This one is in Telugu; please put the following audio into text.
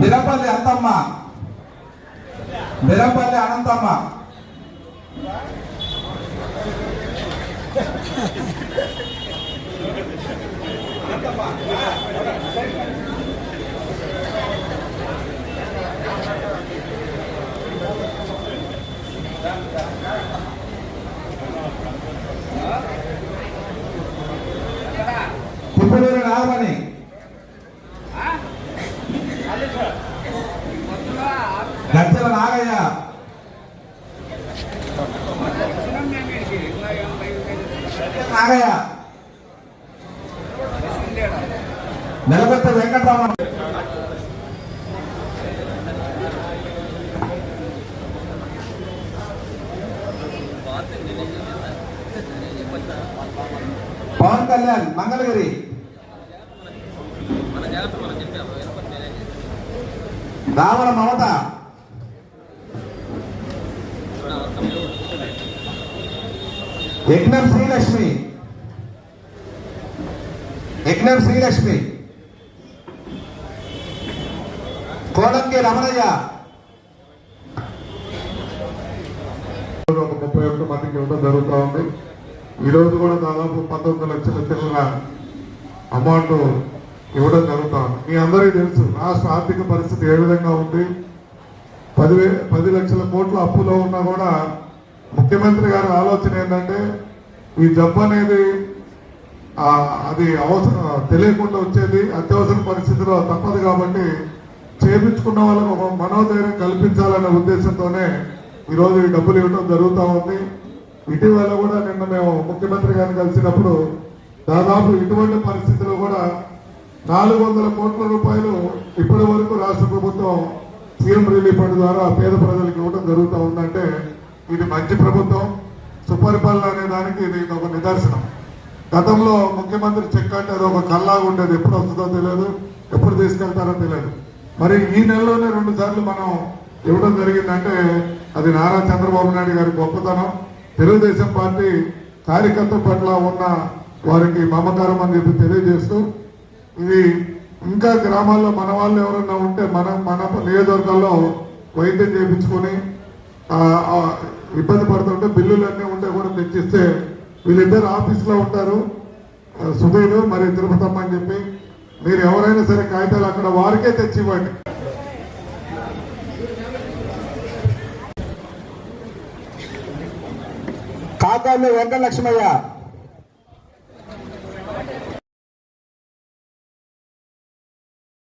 బిరపల్లి అంతమ్మ బిరపల్లి అనంతమ్మ కుప్పలూరు నాగమణి గజ్జల నాగయ్య. నాగయ్య. నిలబెట్ట వెంకటరామ. పవన్ కళ్యాణ్ మంగళగిరి. దావల మమత. యజ్ఞం శ్రీలక్ష్మి. యజ్ఞం శ్రీలక్ష్మి. కోడంగి రమణయ్య. ఒక ముప్పై ఒక్క మందికి ఇవ్వడం జరుగుతూ ఉంది. ఈ రోజు కూడా దాదాపు పంతొమ్మిది లక్షల చిల్లర అమౌంట్ ఇవ్వడం జరుగుతూ ఉంది మీ అందరికీ తెలుసు రాష్ట్ర ఆర్థిక పరిస్థితి ఏ విధంగా ఉంది? పదివే పది లక్షల కోట్ల అప్పులో ఉన్నా కూడా ముఖ్యమంత్రి గారి ఆలోచన ఏంటంటే ఈ జబ్బు అనేది అది అవసరం తెలియకుండా వచ్చేది అత్యవసర పరిస్థితిలో తప్పదు కాబట్టి చేపించుకున్న వాళ్ళకు ఒక మనోధైర్యం కల్పించాలనే ఉద్దేశంతోనే ఈరోజు ఈ డబ్బులు ఇవ్వడం జరుగుతూ ఉంది. ఇటీవల కూడా నిన్న మేము ముఖ్యమంత్రి గారిని కలిసినప్పుడు దాదాపు ఇటువంటి పరిస్థితుల్లో కూడా నాలుగు వందల కోట్ల రూపాయలు ఇప్పటి వరకు రాష్ట్ర ప్రభుత్వం సీఎం రిలీఫ్ ఫండ్ ద్వారా పేద ప్రజలకు ఇవ్వడం జరుగుతూ ఉందంటే ఇది మంచి ప్రభుత్వం సుపరిపాలన అనే దానికి ఇది ఒక నిదర్శనం. గతంలో ముఖ్యమంత్రి చెక్ అంటే అది ఒక కల్లాగా ఉండేది. ఎప్పుడు వస్తుందో తెలియదు ఎప్పుడు తీసుకెళ్తారో తెలియదు. మరి ఈ నెలలోనే రెండు సార్లు మనం ఇవ్వడం జరిగిందంటే అది నారా చంద్రబాబు నాయుడు గారి గొప్పతనం. తెలుగుదేశం పార్టీ కార్యకర్త పట్ల ఉన్న వారికి మమకారం అని చెప్పి తెలియజేస్తూ ఇది ఇంకా గ్రామాల్లో మన వాళ్ళు ఎవరన్నా ఉంటే మన మన నియోజకవర్గాల్లో వైద్యం చేయించుకొని ఇబ్బంది పడుతుంటే బిల్లులు అన్నీ ఉంటే కూడా తెచ్చిస్తే వీళ్ళిద్దరు ఆఫీస్లో ఉంటారు. ఆ, సుధీర్ మరి తిరుపతమ్మ అని చెప్పి మీరు ఎవరైనా సరే కాగితాలు అక్కడ వారికే తెచ్చి ఇవ్వండి. కాకాళ్ళు వెంకటలక్ష్మయ్య